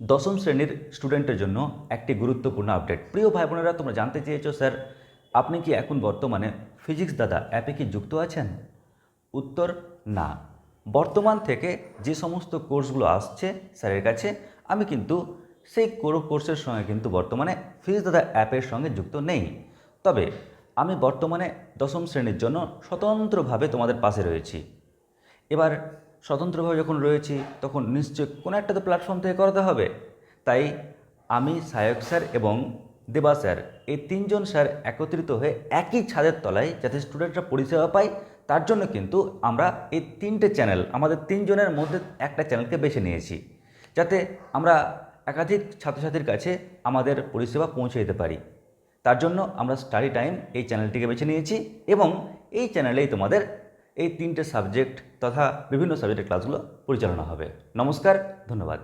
দশম শ্রেণির স্টুডেন্টের জন্য একটি গুরুত্বপূর্ণ আপডেট প্রিয় ভাই বোনেরা তোমরা জানতে চেয়েছো, স্যার, আপনি কি এখন বর্তমানে ফিজিক্স দাদা অ্যাপে কি যুক্ত আছেন? উত্তর, না। বর্তমান থেকে যে সমস্ত কোর্সগুলো আসছে স্যারের কাছে, আমি কিন্তু সেই কোনো কোর্সের সঙ্গে কিন্তু বর্তমানে ফিজিক্স দাদা অ্যাপের সঙ্গে যুক্ত নেই। তবে আমি বর্তমানে দশম শ্রেণির জন্য স্বতন্ত্রভাবে তোমাদের পাশে রয়েছি। এবার স্বতন্ত্রভাবে যখন রয়েছি, তখন নিশ্চয় কোনো একটা তো প্ল্যাটফর্ম থেকে করাতে হবে। তাই আমি সায়ক স্যার এবং দেবা স্যার, এই তিনজন স্যার একত্রিত হয়ে একই ছাদের তলায় যাতে স্টুডেন্টরা পরিষেবা পায়, তার জন্য কিন্তু আমরা এই তিনটে চ্যানেল আমাদের তিনজনের মধ্যে একটা চ্যানেলকে বেছে নিয়েছি। যাতে আমরা একাধিক ছাত্রছাত্রীর কাছে আমাদের পরিষেবা পৌঁছে দিতে পারি। তার জন্য আমরা স্টাডি টাইম এই চ্যানেলটিকে বেছে নিয়েছি এবং এই চ্যানেলেই তোমাদের এই তিনটে সাবজেক্ট তথা বিভিন্ন সাবজেক্টের ক্লাসগুলো পরিচালনা হবে। নমস্কার ধন্যবাদ।